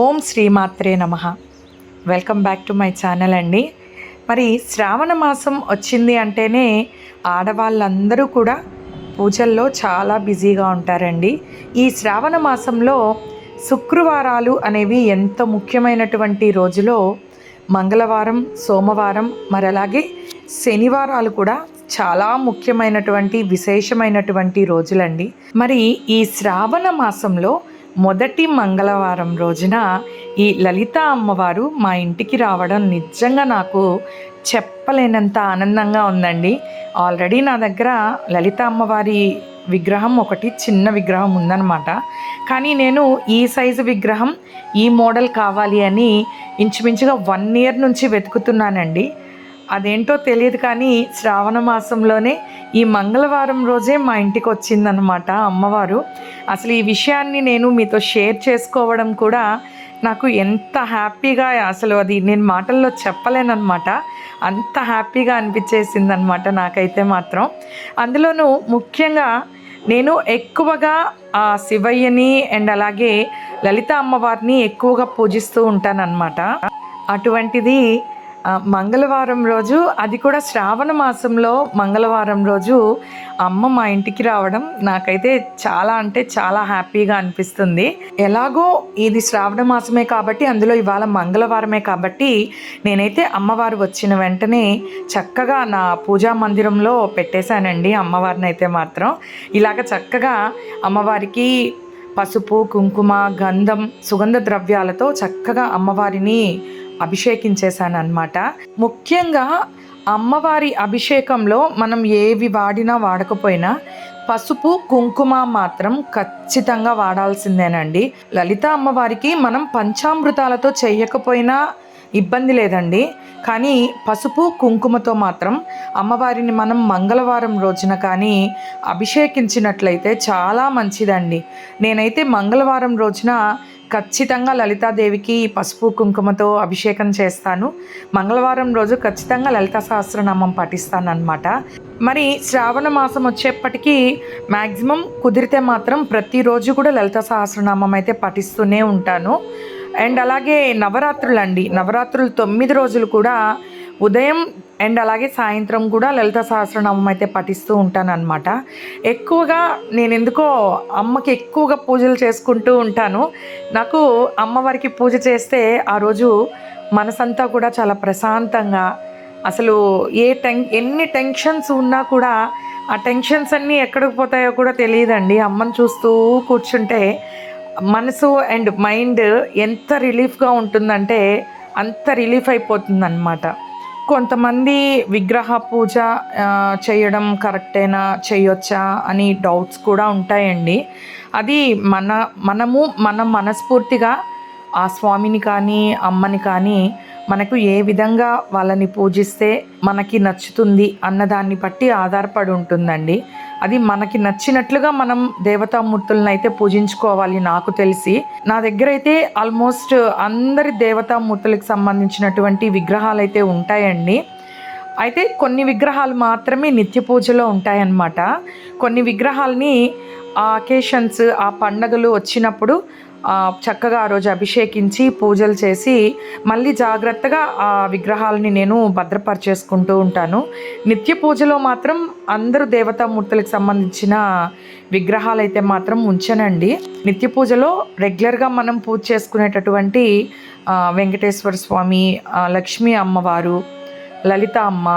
ఓం శ్రీమాత్రే నమ. Welcome back to my channel అండి. మరి శ్రావణ మాసం వచ్చింది అంటేనే ఆడవాళ్ళందరూ కూడా పూజల్లో చాలా బిజీగా ఉంటారండి. ఈ శ్రావణ మాసంలో శుక్రవారాలు అనేవి ఎంత ముఖ్యమైనటువంటి రోజులో మంగళవారం సోమవారం మరి అలాగే శనివారాలు కూడా చాలా ముఖ్యమైనటువంటి విశేషమైనటువంటి రోజులండి. మరి ఈ శ్రావణ మాసంలో మొదటి మంగళవారం రోజున ఈ లలిత అమ్మవారు మా ఇంటికి రావడం నిజంగా నాకు చెప్పలేనంత ఆనందంగా ఉందండి. ఆల్రెడీ నా దగ్గర లలిత అమ్మవారి విగ్రహం ఒకటి చిన్న విగ్రహం ఉందన్నమాట. కానీ నేను ఈ సైజు విగ్రహం ఈ మోడల్ కావాలి అని ఇంచుమించుగా వన్ ఇయర్ నుంచి వెతుకుతున్నానండి. అదేంటో తెలియదు కానీ శ్రావణ మాసంలోనే ఈ మంగళవారం రోజే మా ఇంటికి వచ్చిందనమాట అమ్మవారు. అసలు ఈ విషయాన్ని నేను మీతో షేర్ చేసుకోవడం కూడా నాకు ఎంత హ్యాపీగా అసలు అది నేను మాటల్లో చెప్పలేనమాట అంత హ్యాపీగా అనిపించేసింది అనమాట నాకైతే మాత్రం. అందులోనూ ముఖ్యంగా నేను ఎక్కువగా ఆ శివయ్యని అండ్ అలాగే లలిత అమ్మవారిని ఎక్కువగా పూజిస్తూ ఉంటానన్నమాట. అటువంటిది మంగళవారం రోజు అది కూడా శ్రావణ మాసంలో మంగళవారం రోజు అమ్మ మా ఇంటికి రావడం నాకైతే చాలా అంటే చాలా హ్యాపీగా అనిపిస్తుంది. ఎలాగో ఇది శ్రావణ మాసమే కాబట్టి అందులో ఇవాళ మంగళవారమే కాబట్టి నేనైతే అమ్మవారు వచ్చిన వెంటనే చక్కగా నా పూజా మందిరంలో పెట్టేశానండి అమ్మవారిని అయితే మాత్రం. ఇలాగ చక్కగా అమ్మవారికి పసుపు కుంకుమ గంధం సుగంధ ద్రవ్యాలతో చక్కగా అమ్మవారిని అభిషేకించేశాను అనమాట ముఖ్యంగా అమ్మవారి అభిషేకంలో మనం ఏవి వాడినా వాడకపోయినా పసుపు కుంకుమ మాత్రం ఖచ్చితంగా వాడాల్సిందేనండి. లలిత అమ్మవారికి మనం పంచామృతాలతో చేయకపోయినా ఇబ్బంది లేదండి. కానీ పసుపు కుంకుమతో మాత్రం అమ్మవారిని మనం మంగళవారం రోజున కానీ అభిషేకించినట్లయితే చాలా మంచిదండి. నేనైతే మంగళవారం రోజున ఖచ్చితంగా లలితాదేవికి పసుపు కుంకుమతో అభిషేకం చేస్తాను. మంగళవారం రోజు ఖచ్చితంగా లలిత సహస్రనామం పఠిస్తానన్నమాట మరి శ్రావణ మాసం వచ్చేప్పటికీ మ్యాక్సిమం కుదిరితే మాత్రం ప్రతిరోజు కూడా లలిత సహస్రనామం అయితే పఠిస్తూనే ఉంటాను. అండ్ అలాగే నవరాత్రులు అండి నవరాత్రులు తొమ్మిది రోజులు కూడా ఉదయం అండ్ అలాగే సాయంత్రం కూడా లలిత సహస్రనామం అయితే పఠిస్తూ ఉంటానన్నమాట. ఎక్కువగా నేను ఎందుకో అమ్మకి ఎక్కువగా పూజలు చేసుకుంటూ ఉంటాను. నాకు అమ్మవారికి పూజ చేస్తే ఆ రోజు మనసంతా కూడా చాలా ప్రశాంతంగా అసలు ఏ టెన్ ఎన్ని టెన్షన్స్ ఉన్నా కూడా ఆ టెన్షన్స్ అన్నీ ఎక్కడికి పోతాయో కూడా తెలియదండి. అమ్మని చూస్తూ కూర్చుంటే మనసు అండ్ మైండ్ ఎంత రిలీఫ్గా ఉంటుందంటే అంత రిలీఫ్ అయిపోతుంది అనమాట కొంతమంది విగ్రహ పూజ చేయడం కరెక్టేనా చేయొచ్చా అని డౌట్స్ కూడా ఉంటాయండి. అది మన మనము మన మనస్ఫూర్తిగా ఆ స్వామిని కానీ అమ్మని కానీ మనకు ఏ విధంగా వాళ్ళని పూజిస్తే మనకి నచ్చుతుంది అన్నదాన్ని బట్టి ఆధారపడి ఉంటుందండి. అది మనకి నచ్చినట్లుగా మనం దేవతామూర్తులను అయితే పూజించుకోవాలి నాకు తెలిసి. నా దగ్గర అయితే ఆల్మోస్ట్ అందరి దేవతామూర్తులకు సంబంధించినటువంటి విగ్రహాలు అయితే ఉంటాయండి. అయితే కొన్ని విగ్రహాలు మాత్రమే నిత్య పూజలో ఉంటాయన్నమాట. కొన్ని విగ్రహాలని ఆ అకేషన్స్ ఆ పండగలు వచ్చినప్పుడు చక్కగా ఆ రోజు అభిషేకించి పూజలు చేసి మళ్ళీ జాగ్రత్తగా ఆ విగ్రహాలని నేను భద్రపరిచేసుకుంటూ ఉంటాను. నిత్య పూజలో మాత్రం అందరూ దేవతామూర్తులకు సంబంధించిన విగ్రహాలు అయితే మాత్రం ఉంచనండి. నిత్య పూజలో రెగ్యులర్గా మనం పూజ చేసుకునేటటువంటి వెంకటేశ్వర స్వామి లక్ష్మీ అమ్మవారు లలిత అమ్మ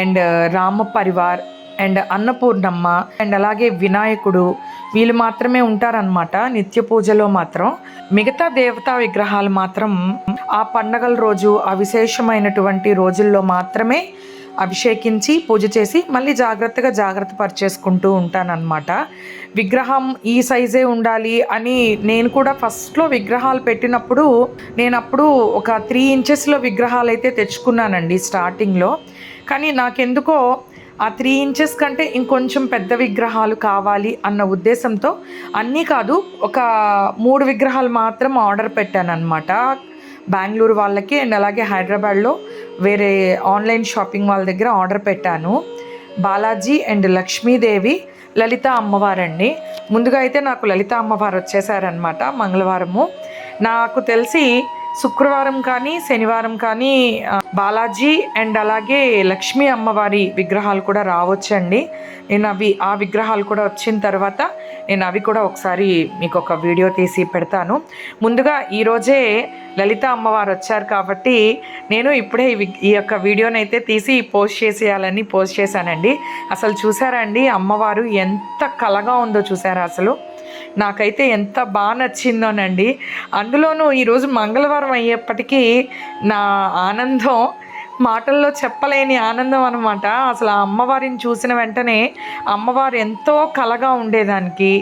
అండ్ రామ పరివార్ అండ్ అన్నపూర్ణమ్మ అండ్ అలాగే వినాయకుడు వీళ్ళు మాత్రమే ఉంటారనమాట నిత్య పూజలో మాత్రం. మిగతా దేవతా విగ్రహాలు మాత్రం ఆ పండగల రోజు ఆ విశేషమైనటువంటి రోజుల్లో మాత్రమే అభిషేకించి పూజ చేసి మళ్ళీ జాగ్రత్తగా జాగ్రత్త పరిచేసుకుంటూ ఉంటానన్నమాట. విగ్రహం ఈ సైజే ఉండాలి అని నేను కూడా ఫస్ట్లో విగ్రహాలు పెట్టినప్పుడు నేను అప్పుడు ఒక త్రీ ఇంచెస్లో విగ్రహాలు అయితే తెచ్చుకున్నానండి స్టార్టింగ్లో. కానీ నాకెందుకో ఆ త్రీ ఇంచెస్ కంటే ఇంకొంచెం పెద్ద విగ్రహాలు కావాలి అన్న ఉద్దేశంతో అన్నీ కాదు ఒక మూడు విగ్రహాలు మాత్రం ఆర్డర్ పెట్టాను అనమాట బెంగళూరు వాళ్ళకి అండ్ అలాగే హైదరాబాద్లో వేరే ఆన్లైన్ షాపింగ్ వాళ్ళ దగ్గర ఆర్డర్ పెట్టాను. బాలాజీ అండ్ లక్ష్మీదేవి లలిత అమ్మవారండి. ముందుగా అయితే నాకు లలిత అమ్మవారు వచ్చేసారనమాట మంగళవారము. నాకు తెలిసి శుక్రవారం కానీ శనివారం కానీ బాలాజీ అండ్ అలాగే లక్ష్మీ అమ్మవారి విగ్రహాలు కూడా రావచ్చండి. నేను అవి ఆ విగ్రహాలు కూడా వచ్చిన తర్వాత నేను అవి కూడా ఒకసారి మీకు ఒక వీడియో తీసి పెడతాను. ముందుగా ఈరోజే లలిత అమ్మవారు వచ్చారు కాబట్టి నేను ఇప్పుడే ఈ ఈ యొక్క వీడియోని అయితే తీసి పోస్ట్ చేసేయాలని పోస్ట్ చేశానండి. అసలు చూసారా అండి? అమ్మవారు ఎంత కలగా ఉందో చూసారా అసలు? నాకైతే ఎంత బాగా నచ్చిందోనండి. అందులోనూ ఈరోజు మంగళవారం అయ్యేప్పటికీ నా ఆనందం మాటల్లో చెప్పలేని ఆనందం అనమాట అసలు ఆ అమ్మవారిని చూసిన వెంటనే అమ్మవారు ఎంతో కలగా ఉండేదానికి.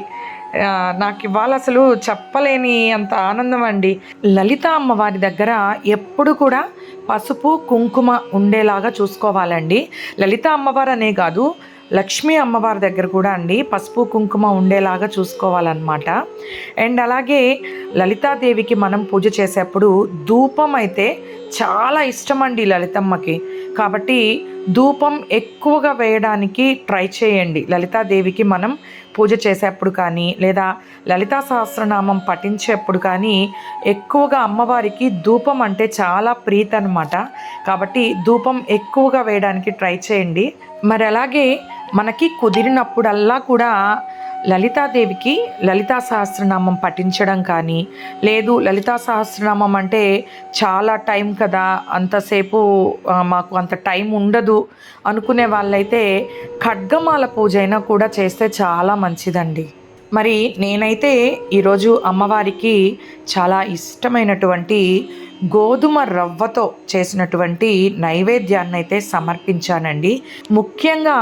నాకు ఇవాళ అసలు చెప్పలేని అంత ఆనందం అండి. లలిత అమ్మవారి దగ్గర ఎప్పుడు కూడా పసుపు కుంకుమ ఉండేలాగా చూసుకోవాలండి. లలిత అమ్మవారు అనే కాదు లక్ష్మీ అమ్మవారి దగ్గర కూడా అండి పసుపు కుంకుమ ఉండేలాగా చూసుకోవాలన్నమాట. అండ్ అలాగే లలితాదేవికి మనం పూజ చేసేప్పుడు ధూపం అయితే చాలా ఇష్టం అండి లలితమ్మకి. కాబట్టి ధూపం ఎక్కువగా వేయడానికి ట్రై చేయండి. లలితాదేవికి మనం పూజ చేసేప్పుడు కానీ లేదా లలితా సహస్రనామం పఠించేప్పుడు కానీ ఎక్కువగా అమ్మవారికి ధూపం అంటే చాలా ప్రీతి అనమాట కాబట్టి ధూపం ఎక్కువగా వేయడానికి ట్రై చేయండి. మరి అలాగే మనకి కుదిరినప్పుడల్లా కూడా లలితాదేవికి లలితా సహస్రనామం పఠించడం కానీ లేదు లలితా సహస్రనామం అంటే చాలా టైం కదా అంతసేపు మాకు అంత టైం ఉండదు అనుకునే వాళ్ళైతే ఖడ్గమాల పూజ అయినా కూడా చేస్తే చాలా మంచిదండి. మరి నేనైతే ఈరోజు అమ్మవారికి చాలా ఇష్టమైనటువంటి గోధుమ రవ్వతో చేసినటువంటి నైవేద్యాన్ని అయితే సమర్పించానండి. ముఖ్యంగా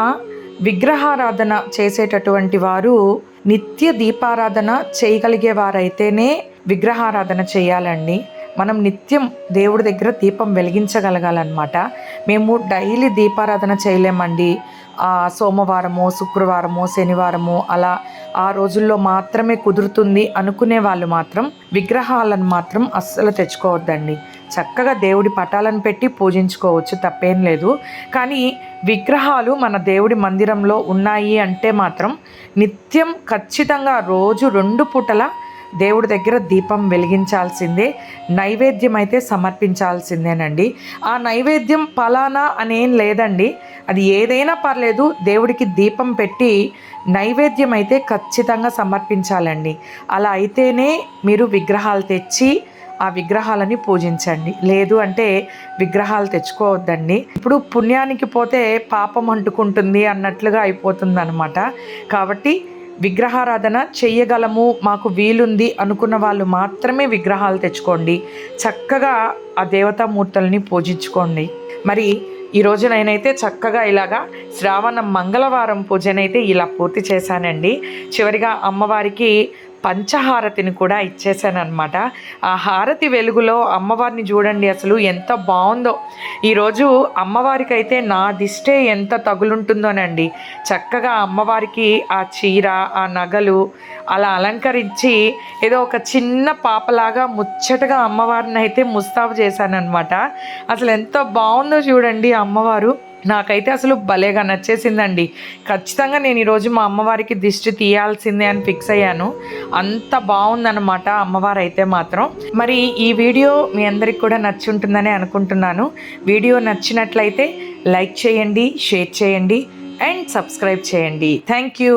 విగ్రహారాధన చేసేటటువంటి వారు నిత్య దీపారాధన చేయగలిగే వారైతేనే విగ్రహారాధన చేయాలండి. మనం నిత్యం దేవుడి దగ్గర దీపం వెలిగించగలగాలన్నమాట. మేము డైలీ దీపారాధన చేయలేమండి. సోమవారము శుక్రవారము శనివారము అలా ఆ రోజుల్లో మాత్రమే కుదురుతుంది అనుకునే వాళ్ళు మాత్రం విగ్రహాలను మాత్రం అస్సలు తెచ్చుకోవద్దండి. చక్కగా దేవుడి పటాలను పెట్టి పూజించుకోవచ్చు తప్పేం లేదు. కానీ విగ్రహాలు మన దేవుడి మందిరంలో ఉన్నాయి అంటే మాత్రం నిత్యం ఖచ్చితంగా రోజు రెండు పూటల దేవుడి దగ్గర దీపం వెలిగించాల్సిందే నైవేద్యం అయితే సమర్పించాల్సిందేనండి. ఆ నైవేద్యం పలానా అనేం లేదండి. అది ఏదైనా పర్లేదు దేవుడికి దీపం పెట్టి నైవేద్యం అయితే ఖచ్చితంగా సమర్పించాలండి. అలా అయితేనే మీరు విగ్రహాలు తెచ్చి ఆ విగ్రహాలని పూజించండి. లేదు అంటే విగ్రహాలు తెచ్చుకోవద్దండి. ఇప్పుడు పుణ్యానికి పోతే పాపం అంటుకుంటుంది అన్నట్లుగా అయిపోతుంది అనమాట కాబట్టి విగ్రహారాధన చెయ్యగలము మాకు వీలుంది అనుకున్న వాళ్ళు మాత్రమే విగ్రహాలు తెచ్చుకోండి. చక్కగా ఆ దేవతామూర్తుల్ని పూజించుకోండి. మరి ఈరోజు నేనైతే చక్కగా ఇలాగా శ్రావణ మంగళవారం పూజనైతే ఇలా పూర్తి చేశానండి. చివరిగా అమ్మవారికి పంచహారతిని కూడా ఇచ్చేసాను అనమాట ఆ హారతి వెలుగులో అమ్మవారిని చూడండి అసలు ఎంత బాగుందో. ఈరోజు అమ్మవారికి అయితే నా దిష్టే ఎంత తగులుంటుందోనండి. చక్కగా అమ్మవారికి ఆ చీర ఆ నగలు అలా అలంకరించి ఏదో ఒక చిన్న పాపలాగా ముచ్చటగా అమ్మవారిని అయితే ముస్తాబు చేశానమాట అసలు ఎంత బాగుందో చూడండి అమ్మవారు. నాకైతే అసలు భలేగా నచ్చేసిందండి. ఖచ్చితంగా నేను ఈరోజు మా అమ్మవారికి దిష్టి తీయాల్సిందే అని ఫిక్స్ అయ్యాను. అంత బాగుందన్నమాట అమ్మవారు అయితే మాత్రం. మరి ఈ వీడియో మీ అందరికి కూడా నచ్చి ఉంటుందని అనుకుంటున్నాను. వీడియో నచ్చినట్లయితే లైక్ చేయండి షేర్ చేయండి అండ్ సబ్స్క్రైబ్ చేయండి. Thank you.